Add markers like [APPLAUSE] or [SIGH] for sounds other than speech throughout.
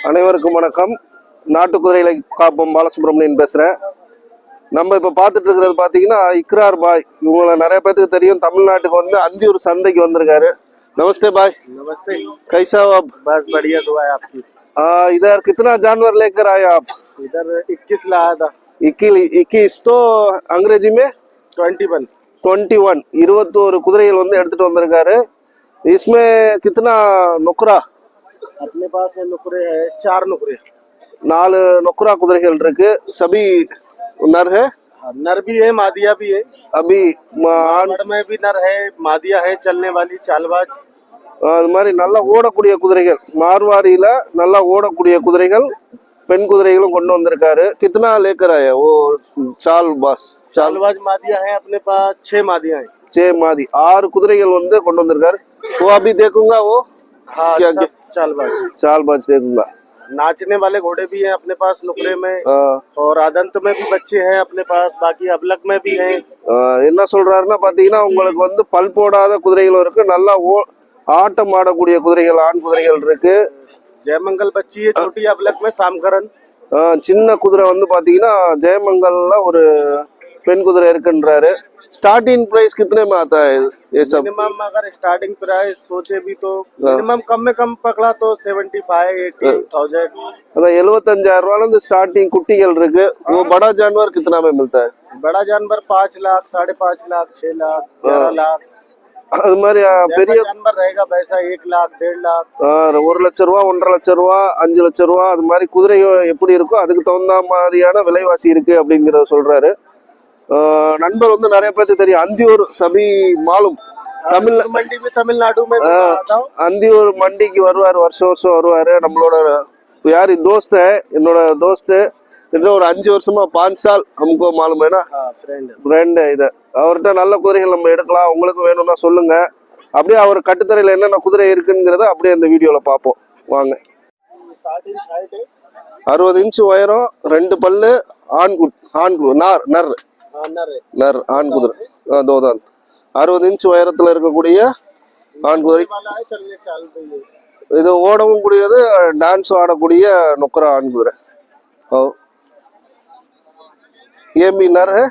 அனைவருக்கும் வணக்கம் நாட்டு குதிரைகளை காப்போம் பாலசுப்ரமணியன் பேசுகிறேன் நம்ம இப்போ பார்த்துட்டு இருக்கிறது பார்த்தீங்கன்னா இக்ரார் பாய் இவங்களை நிறைய பேத்துக்கு தெரியும் தமிழ்நாட்டுக்கு வந்து அந்தியூர் சந்தைக்கு வந்திருக்காரு நமஸ்தே பாய் नमस्ते कैसा हो आप बस बढ़िया दुआ है आपकी आ, इधर कितना जानवर लेकर आए आप इधर 21 लाया था इक्कीस इक्कीस तो अंग्रेजी में 21 டுவெண்ட்டி ஒன் இருபத்தோரு குதிரைகள் வந்து எடுத்துட்டு வந்திருக்காரு इसमें कितना நொக்ரா अपने पास है नुकरे है चार नुकरे நாலு நொக்ரா குதிரைகள் இருக்கு சபி नर है हाँ, नर भी है मादिया भी है अभी म- आन- आड़ में भी नर है मादिया है चलने वाली चालबाज அது மாதிரி நல்லா ஓடக்கூடிய குதிரைகள் மார்வாரியில நல்லா ஓடக்கூடிய குதிரைகள் பெண் குதிரைகளும் கொண்டு வந்திருக்காரு கித்தனா லேக்கர் ஆயா ஓ சால் பாஸ் சால் चालबाज मादिया है अपने पास छह मादिया है சே மாதி ஆறு குதிரைகள் வந்து கொண்டு வந்திருக்காரு ஓ அபி தேக்குங்க ஓ हाँ क्या- सब चालबाज சால் பாஸ் தேக்குங்க नाचने वाले घोड़े भी हैं अपने पास नुकरे में ஆ, और आदंत में भी बच्चे हैं अपने पास बाकी अबलक में भी हैं ஆ, என்ன சொல்றாருன்னா பாத்தீங்கன்னா உங்களுக்கு வந்து பல் போடாத குதிரைகளும் இருக்கு நல்லா ஓ ஆட்டம் ஆடக்கூடிய குதிரைகள் ஆண் குதிரைகள் இருக்கு जयमंगल बच्ची है छोटी अबलक में सामकरन ஆ, சின்ன குதிரை வந்து பாத்தீங்கன்னா ஜெயமங்கல்ல ஒரு பெண் குதிரை இருக்குன்றாரு ஸ்டார்டிங் பிரைஸ் कितने में आता है ये सब मिनिमम अगर स्टार्टिंग प्राइस सोचे भी तो मिनिमम कम में कम पकड़ा तो सेवेंटी फाइव एटी थाउजेंड अगर எழுபத்தஞ்சாயிரம் ரூபாயில இருந்து ஸ்டார்டிங் குட்டிகள் இருக்கு वो बड़ा जानवर कितना में मिलता है बड़ा जानवर पाँच लाख साढ़े पाँच लाख छह लाख ग्यारह लाख அது மாதிரி ஆ, பெரிய जैसा जानवर रहेगा वैसा एक लाख डेढ़ लाख ஆ, ஒரு லட்ச ரூபா ஒன்றரை லட்ச ரூபா அஞ்சு லட்ச ரூபா அது மாதிரி குதிரை எப்படி இருக்கோ அதுக்கு தகுந்த மாதிரியான விலைவாசி இருக்கு அப்படிங்கிறத சொல்றாரு ஆ, நண்பர் வந்து நிறைய பேருக்கு தெரியும். அந்தியூர் சபி மாலும். தமிழ் மண்டி தமிழ்நாடு அந்தியூர் மண்டிக்கு வருவார் வருஷம் வருஷம் வருவார். நம்மளோட யார்? தோஸ்து என்னோட தோஸ்து. கிட்டத்தட்ட ஒரு அஞ்சு வருஷமா பாஞ்சு சால் அமுக்கோ மாலும் ஃப்ரெண்டு இது. அவர்கிட்ட நல்ல குதிரைகள் நம்ம எடுக்கலாம். உங்களுக்கு வேணும்னா சொல்லுங்க. அப்படியே அவர் கட்டுத்தரையில் என்னென்ன குதிரை இருக்குங்கிறத அப்படியே அந்த வீடியோவில் பார்ப்போம். வாங்க. அறுபது இன்ச்சு உயரம் ரெண்டு பல்லு ஆண் ஆண் நார் நர். நர் ஆண் குதிரை ஆ, தோதான் அறுபது இன்ச் உயரத்தில் இருக்கக்கூடிய ஆண் குதிரை वाला है चलने चाल पे ये இது ஓடவும் கூடியது டான்ஸ் ஆடக்கூடிய நொக்கர ஆண் குதிரை ஓ ये भी नर है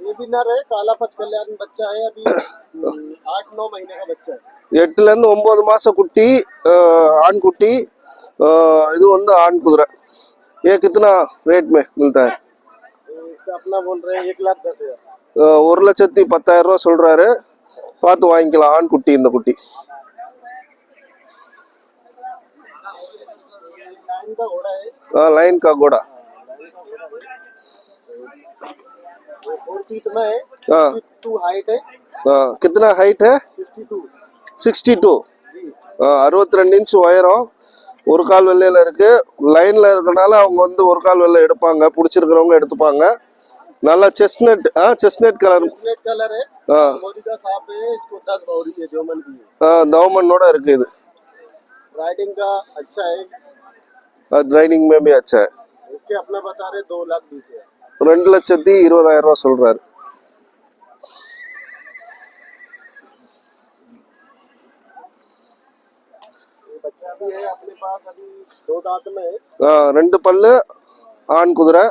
ये भी नर है काला पच कल्याण बच्चा है अभी हम्म, आठ नौ महीने का बच्चा है எட்டுல இருந்து ஒன்பது மாச குட்டி அஹ், ஆண் குட்டி அஹ், இது வந்து ஆண் குதிரை ये कितना रेट में मिलता है तो इसका अपना बोल रहे हैं एक लाख दस हजार அஹ், ஒரு லட்சத்தி பத்தாயிரம் ரூபா சொல்றாரு பார்த்து வாங்கிக்கலாம் ஆண் குட்டி இந்த குட்டி लाइन का घोड़ा है லைன் கா கோடா वो फोर फीट में है हाँ टू हाइट है हाँ, कितना हाइट है फिफ्टी टू சிக்ஸ்டி டூ அறுபத்தி ரெண்டு இன்ச் உயரம் ஒரு கால் வெள்ளையில இருக்கு லைன்ல இருக்கனால அவங்க வந்து ஒரு கால் வெள்ளை எடுப்பாங்க பிடிச்சிருக்கிறவங்க எடுத்துப்பாங்க நல்லா செஸ்னட் ஆ செஸ்னட் கலர் ब्लेड कलर है ஆ मोदी का सांप है इसको दस भौरी है जोमन भी है ஆ, தவமனோட இருக்கு இது राइडिंग का अच्छा है ட்ரைனிங் மேபி ஆச்சா इसके अपना बता रहे दो लाख बीस हजार ரெண்டு லட்சத்தி இருபதாயிரம் ரூபா சொல்றாரு ये बच्चा भी है अपने पास अभी दो दांत में है ஆ, ரெண்டு பல்லு ஆண் குதிரை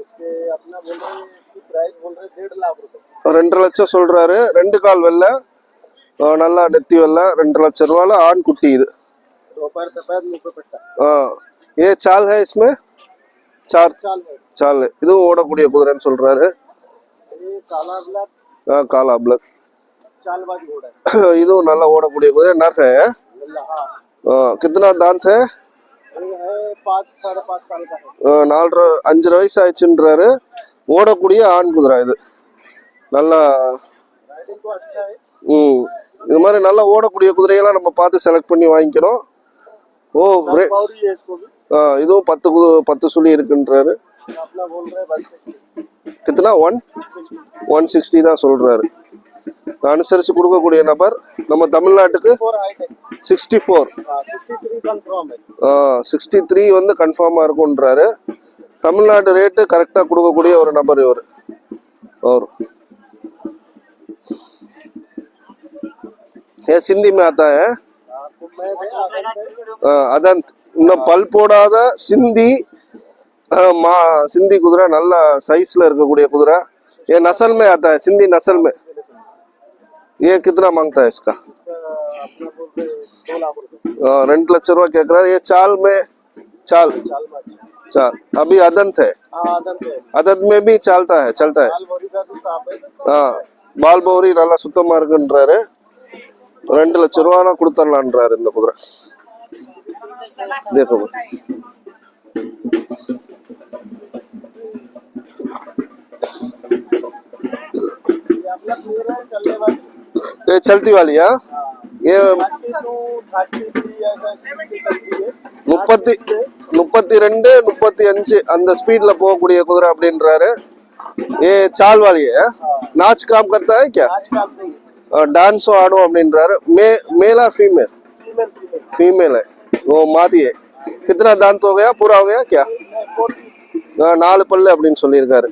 इसके अपना बोल रहे हैं इसकी प्राइस बोल रहे हैं डेढ़ लाख रुपए ரெண்டு லட்சம் சொல்றாரு ரெண்டு கால் வெள்ளை ஆ, நல்லா நெத்தி வெள்ளை ரெண்டு லட்சம் ரூபால ஆண் குட்டி இது दोपहर सफेद मुंह पे पट्टा ஆ ஏ சால் ஹே இஸ்மே சார் चाल है சால் இதுவும் ஓடக்கூடிய குதிரைன்னு சொல்றாரு ये काला ब्लैक ஆ காலா பிளக் चालबाज घोड़ा है இதுவும் நல்லா ஓடக்கூடிய குதிரை நர் है लल्ला, हाँ ஆ, कितना दांत है நாலரை அஞ்சரை வயசு ஆயிடுச்சுன்றாரு ஓடக்கூடிய ஆண் குதிரை இது. நல்லா ம் இது மாதிரி நல்லா ஓடக்கூடிய குதிரையெல்லாம் நம்ம பார்த்து செலக்ட் பண்ணி வாங்கிக்கிறோம். ஓ ஆ இதுவும் பத்து பத்து சொல்லி இருக்குன்றாரு. எத்தனா ஒன் ஒன் சிக்ஸ்டி தான் சொல்கிறாரு அனுசரித்து கொடுக்கக்கூடிய நபர் நம்ம தமிழ்நாட்டுக்கு சிக்ஸ்டி ஃபோர் சிக்ஸ்டி த்ரீ வந்து கன்ஃபார்மாக இருக்குன்றாரு தமிழ்நாடு ரேட்டு கரெக்டாக கொடுக்கக்கூடிய ஒரு நபர் இவர். அவர். ஏன் சிந்தி மேத்தா ஏன் அதன். இன்னும் பல் போடாத சிந்தி ஆ, மா சிந்தி குதிரை நல்ல சைஸ்ல இருக்கக்கூடிய குதிரை ये नस्ल में आता है सिंधी नस्ल में ये कितना मांगता है इसका अपना बोल रहे दो लाख रुपए आ, ரெண்டு லட்ச ரூபா கேட்குறாரு ये चाल में चाल चाल माच चाल अभी अदंत है हाँ आदम है अदंत में भी चलता है चलता है चाल बोरी का भी साफ है ஆ பால் பௌரி நல்லா சுத்தமா இருக்குன்றாரு ரெண்டு லட்ச ரூபானா கொடுத்துடலான்றாரு இந்த குதிரை देखो ये अपना क्लियर है चलने वाली ये चलती वाली है ये थर्टी टू थर्टी थ्री ऐसा स्पीड से चलती है முப்பத்தி முப்பத்தி ரெண்டு முப்பத்தி அஞ்சு அந்த ஸ்பீட்ல போகக்கூடிய குதிரை அப்படின்றாரு ஏ சால் वाली है नाच काम करता है क्या आज काम नहीं है डांसो आड़ो அப்படின்றாரு மே मेला फीमेल फीमेल फीमेल फीमेल है वो मादी है कितना दांत हो गया पूरा हो गया क्या ஆ, நாலு பல்லு அப்படின்னு சொல்லியிருக்காரு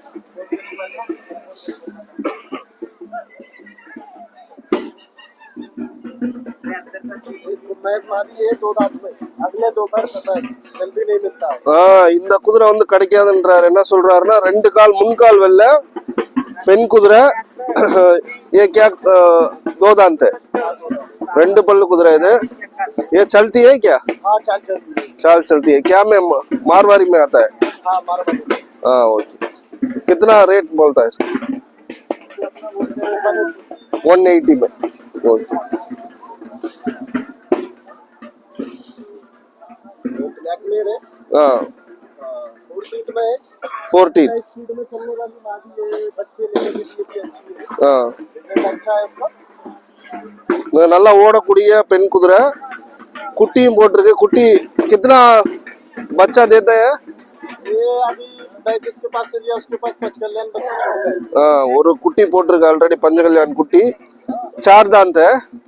இந்த குதிரை வந்து கிடைக்காதுன்றாரு என்ன சொல்றாருன்னா ரெண்டு கால் முன்கால் வெல்ல பெண் குதிரை ஏ கே दो दांत है ரெண்டு பல்லு குதிரை இது ये चलती है क्या हाँ चाल चलती है चाल चलती है क्या में मारवाड़ी में आता है हाँ मारवाड़ी हाँ ओके कितना रेट बोलता है इसका वन एटी में ओके நல்லா ஓடக்கூடிய பெண் குதிரை குட்டியும் போட்டிருக்கு குட்டி कितना बच्चा देता है ஒரு குட்டி போட்டிருக்கு ஆல்ரெடி பஞ்ச கல்யாண் குட்டி சார் தாந்த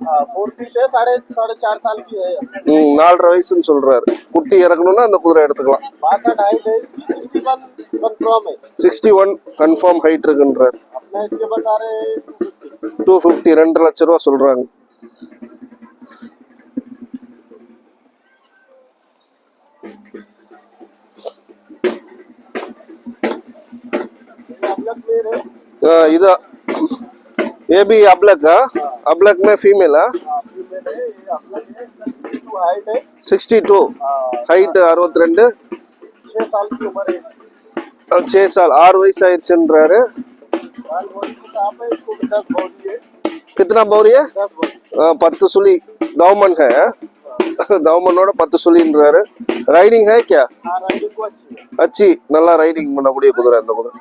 हाँ फोर फीट है साढ़े साढ़े चार साल की है ம் நாலரை வயசுன்னு சொல்றாரு குட்டி இறக்கணும்னா அந்த குதிரை எடுத்துக்கலாம் बासठ हाइट है इसकी सिक्सटी वन कंफर्म है சிக்ஸ்டி ஒன் கன்ஃபார்ம் ஹைட் இருக்குன்றாரு अपना इसके बता रहे हैं 250 டூ ஃபிஃப்டி ரெண்டு லட்ச ரூபா சொல்றாங்க ये ये भी अबलक है अबलक में फीमेल है हाँ फीमेल है ये अबलक है टू हाइट है सिक्सटी टू हाँ, ஹைட் அறுபத்தி ரெண்டு छह साल की उम्र है इसकी। சே சால் ஆறு வயசு ஆயிடுச்சுன்றாரு बाल बॉडी के साथ है इसको भी दस बॉडी है கித்தனா பௌரி है दस बॉडी ஆ, பத்து சுழி கவர்மெண்ட் है கவர்மெண்டோட பத்து சுழின்றாரு ரைடிங் है क्या हाँ राइडिंग को अच्छी है அச்சி நல்லா ரைடிங் பண்ணக்கூடிய குதிரை அந்த குதிரை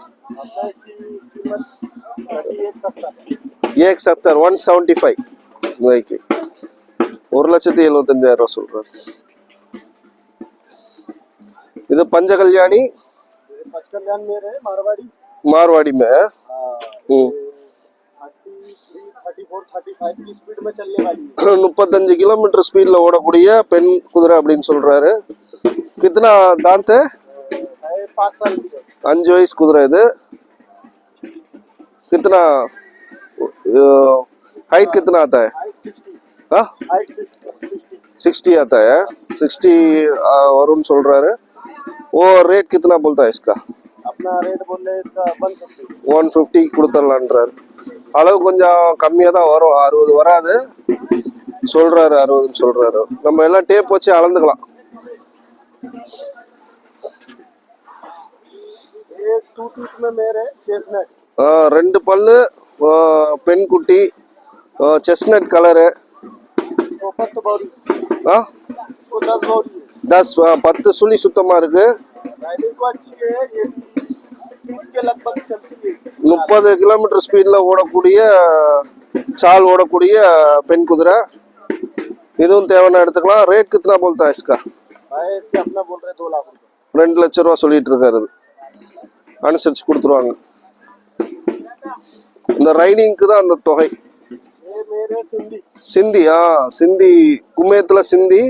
अपना इसकी कीमत थर्टी एक सत्तर ஏக் சத்தர் ஒன் செவன்டி ஃபைவ் ஓகே ஒரு லட்சத்தி எழுபத்தஞ்சாயிரம் ரூபா சொல்றாரு இது பஞ்சகல்யாணி ये पच कल्याण में है मारवाड़ी मारवाड़ी में है हाँ हम्म। Thirty three thirty four thirty five की स्पीड में चलने वाली है முப்பத்தஞ்சு கிலோமீட்டர் ஸ்பீட்ல ஓடக்கூடிய பெண் குதிரை அப்படின்னு சொல்றாரு கித்தனா தாந்த है पाँच साल की है அஞ்சு வயசு குதிரை இது कितना हाइट कितना आता है हाइट सिक्सटी हाँ हाइट सिक्सटी सिक्सटी आता है सिक्सटी वरुण சொல்றாரு वो रेट कितना बोलता है इसका अपना रेट बोल रहे हैं इसका वन फिफ्टी ஒன் ஃபிஃப்டி கொடுத்துடலான்றாரு அளவு கொஞ்சம் கம்மியாக தான் வரும் அறுபது வராது சொல்றாரு அறுபதுன்னு சொல்றாரு நம்ம எல்லாம் டேப் வச்சு அளந்துக்கலாம் ये टू टीथ में मेरे चेस्टनट ஆ, ரெண்டு பல்லு ஆ, பெண் குட்டி செஸ்னட் கலரு தஸ் பத்து சுழி சுத்தமாக இருக்குது முப்பது கிலோமீட்டர் ஸ்பீடில் ஓடக்கூடிய சால் ஓடக்கூடிய பெண் குதிரை. இதுவும் தேவைன்னா எடுத்துக்கலாம். ரேட் கித்தனா போல்தா இஸ்கா ரெண்டு லட்ச ரூபா சொல்லிட்டு இருக்காரு. அனுசரிச்சு கொடுத்துருவாங்க. இந்த ரைடிங்க்கு தான் அந்த தொகை ये मेरे सिंधी சிந்தி ஆ சிந்தி கும்மேத்துல சிந்தி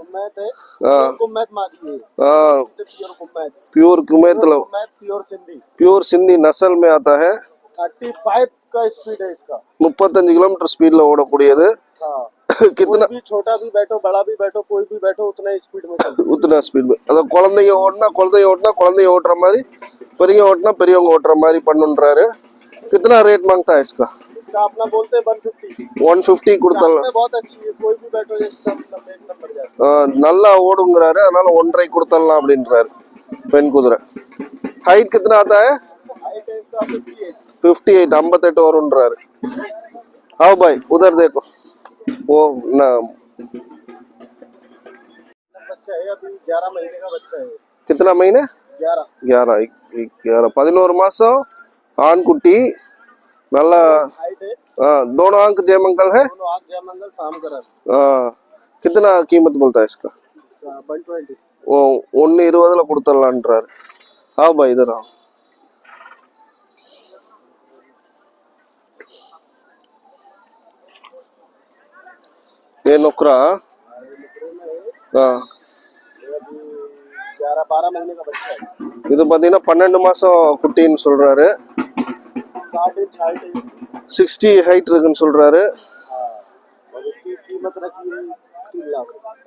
कुमैत है हाँ। कुमैत मारी है ஆ pure कुमैत pure कुमैतला कुमैत pure Sindhi pure Sindhi नस्ल में आता है थर्टी फाइव का स्पीड है इसका முப்பத்தஞ்சு கிலோமீட்டர் ஸ்பீட்ல ஓடக்கூடியது हाँ कितना कोई भी छोटा भी बैठो बड़ा भी बैठो कोई भी बैठो उतना ही स्पीड में चलती உத்தனா ஸ்பீட் அதாவது குழந்தைங்க ஓட்டினா குழந்தைங்க ஓட்டினா குழந்தைங்க ஓட்டுற மாதிரி பெரியவங்க ஓட்டினா பெரியவங்க ஓட்டுற மாதிரி பண்ணுன்றாரு कितना रेट मांगता है इसका इसका अपना बोलते हैं वन फिफ्टी 150 கொடுத்தலாம் बहुत अच्छी है कोई भी बैठो एकदम नंबर एक नंबर जाए ஆஹ் நல்லா ஓடுங்கிறாரு அதனால ஒன்றரை கொடுத்துடலாம் அப்படின்றாரு பெண் குதிரை ஹைட் कितना आता है हाइट है इसका फिफ्टी एट फिफ्टी एट ஐம்பத்தெட்டு வரும்ன்றாரு आओ भाई उधर देखो वो ना बच्चा है अभी ग्यारह महीने का बच्चा है कितना महीने ग्यारह ग्यारह ग्यारह பதினோரு மாசம் ஆண்குட்டி நல்லா हाइट है ஆ, दोनों आंख जयमंगल है दोनों आग जय मंगल शाम करा ஆ, कितना कीमत बोलता है इसका वन ट्वेंटी ஓ ஒன்று இருபதுல கொடுத்துடலான்றாரு ஆ பாய் இதர் ஆ ये नुकरा हाँ ग्यारह बारह महीने का बच्चा है இது பார்த்தீங்கன்னா பன்னெண்டு மாசம் குட்டின்னு சொல்றாரு சிக்ஸ்டி ஹைட் இருக்குன்னு சொல்கிறாரு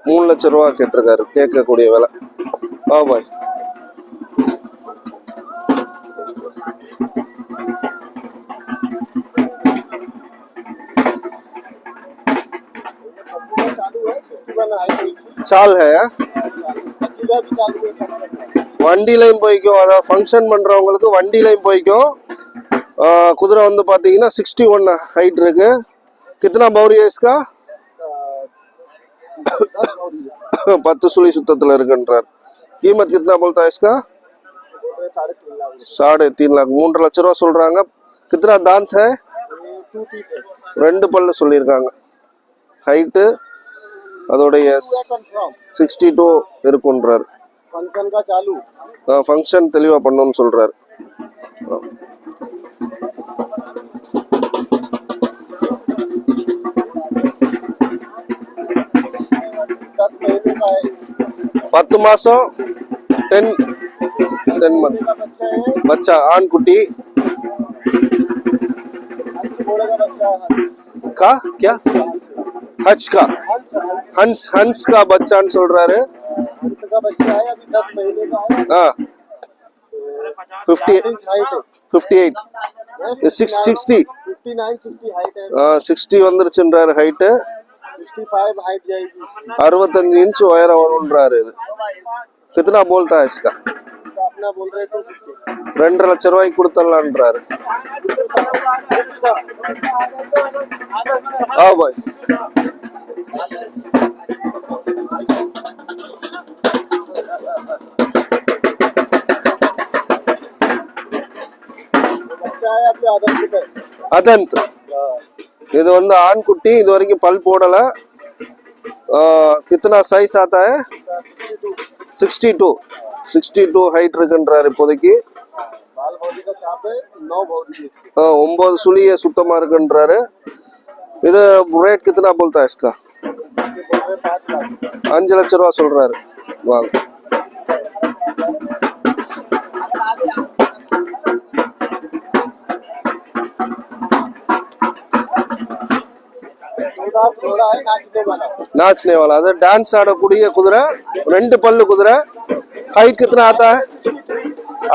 மூணு லட்ச ரூபா கேட்டிருக்காரு. கேட்கக்கூடிய விலை. ஆமாம் சால் வண்டிலையும் போய்க்கும். அதாவது ஃபங்க்ஷன் பண்ணுறவங்களுக்கு வண்டிலையும் போய்க்கும். குதிரை வந்து பார்த்தீங்கன்னா சிக்ஸ்டி ஒன் ஹைட் இருக்கு. கித்தனா பௌரி ஐஸ்கா [COUGHS] பத்து சுழி சுத்தத்தில் இருக்குன்றார். கீமத் கித்தனா போல்தா ஐஸ்கா சாடே தீன் லாக். மூன்று லட்ச ரூபா சொல்றாங்க. கித்தனா தாந்த் ரெண்டு பல்லு சொல்லியிருக்காங்க. ஹைட்டு அதோடைய சிக்ஸ்டி டூ இருக்குன்றார் ஃபங்க்ஷன் தெளிவாக பண்ணணும்னு சொல்கிறார் பத்து மாதம் சென் का क्या हज का हंस हंस का बच्चा सोल रहा है हाँ fifty fifty eight six sixty sixty वंदर चिल्ड्र height வந்துருச்சுன்றாரு height sixty five height जाएगी அறுபத்தஞ்சு இன்ச் உயரம் வரும்ன்றாரு இது கித்தனா போல்தா இஸ்கா इसका अपना बोल रहे टू फिफ्टी ரெண்டரை லட்ச ரூபாய்க்கு கொடுத்துடலான்றாரு ஆ பாய் बच्चा है अपने आदम पे அதந்த் இது வந்து ஆண்குட்டி இது வரைக்கும் பல் போடல ஆ, கித்தனா சைஸ் ஆத்தா sixty two sixty two height இருக்குன்றாரு இப்போதைக்கு बाल भौजी का सांप है नौ भौजी है इसकी। ஆ, ஒன்பது சுழிய சுத்தமா இருக்குன்றாரு இது ரேட் கித்தனா போல்தா இஸ்கா इसके बोल रहे पाँच लाख அஞ்சு லட்ச ரூபா சொல்றாரு வாங்க नाचने वाला नाचने वाला அது டான்ஸ் ஆடக்கூடிய குதிரை ரெண்டு பல்லு குதிரை ஹைட் கித்தனா ஆத்தா है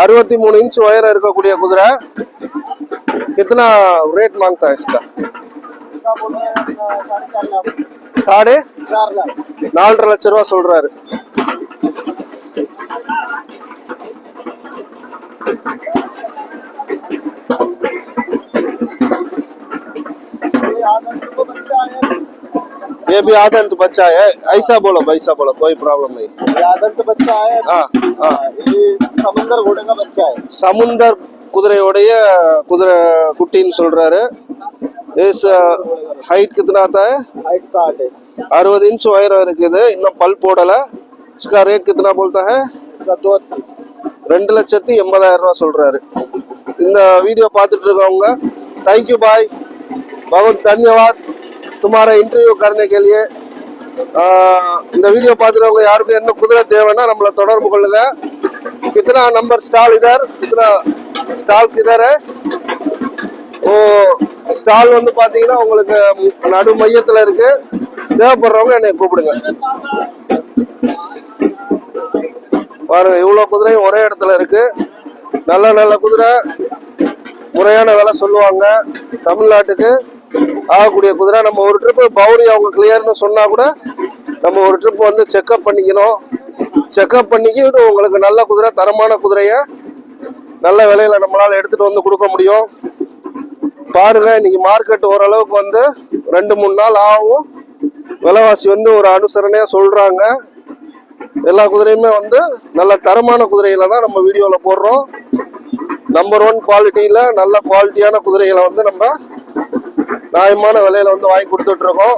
அறுபத்தி மூணு இன்ச் உயரம் இருக்கக்கூடிய குதிரை कितना रेट मांगता है इसका इसका बोल रहे हैं अपना साढ़े चार लाख साढ़े चार लाख நாலரை லட்ச ரூபா சொல்றாரு ये भी आदंत बच्चा है ऐसा बोलो ऐसा बोलो कोई प्रॉब्लम नहीं ये आदम तो बच्चा है हाँ हाँ ये समंदर घोड़े का बच्चा है சமுந்தர் குதிரையோடைய குதிரை குட்டின்னு சொல்றாரு இஸ் ஹைட் கித்தனா आता है हाइट साठ है அறுபது இன்ச் உயரம் இருக்குது இன்னும் பல் போடல इसका रेट कितना बोलता है इसका दो अस्सी ரெண்டு லட்சத்தி எண்பதாயிரம் ரூபா சொல்றாரு இந்த வீடியோ பார்த்துட்டு இருக்கவங்க தேங்க்யூ பாய் बहुत धन्यवाद तुम्हारा इंटरव्यू करने के लिए ஆஹ், இந்த வீடியோ பார்த்துறவங்க யாருக்கும் என்ன குதிரை தேவைன்னா நம்மளை தொடர்பு கொள்ளுங்க कितना नंबर स्टॉल इधर कितना स्टॉल किधर है ஓ ஸ்டால் வந்து பாத்தீங்கன்னா உங்களுக்கு நடு மையத்துல இருக்கு தேவைப்படுறவங்க என்னை கூப்பிடுங்க பாருங்க இவ்வளோ குதிரையும் ஒரே இடத்துல இருக்கு நல்ல நல்ல குதிரை முறையான விலை சொல்லுவாங்க தமிழ்நாட்டுக்கு ஆகக்கூடிய குதிரை நம்ம ஒரு ட்ரிப்பு பவுரி அவங்க கிளியர்னு சொன்னா கூட நம்ம ஒரு ட்ரிப் வந்து செக்அப் பண்ணிக்கணும். செக்அப் பண்ணிக்கிட்டு உங்களுக்கு நல்ல குதிரை தரமான குதிரையை நல்ல விலையில நம்மளால எடுத்துட்டு வந்து கொடுக்க முடியும். பாருங்க இன்னைக்கு மார்க்கெட் ஓரளவுக்கு வந்து ரெண்டு மூணு நாள் ஆகும். விலைவாசி வந்து ஒரு அனுசரணையா சொல்றாங்க. எல்லா குதிரையுமே வந்து நல்ல தரமான குதிரைகளை தான் நம்ம வீடியோவில் போடுறோம். நம்பர் ஒன் குவாலிட்டியில் நல்ல குவாலிட்டியான குதிரைகளை வந்து நம்ம நியாயமான விலையில வந்து வாங்கி கொடுத்துட்டு இருக்கோம்.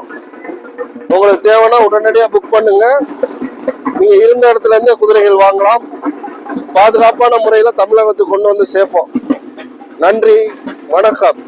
உங்களுக்கு தேவைன்னா உடனடியாக புக் பண்ணுங்க. நீங்கள் இருந்த இடத்துல இருந்தே குதிரைகள் வாங்கலாம். பாதுகாப்பான முறையில் தமிழகத்துக்கு கொண்டு வந்து சேர்ப்போம். நன்றி வணக்கம்.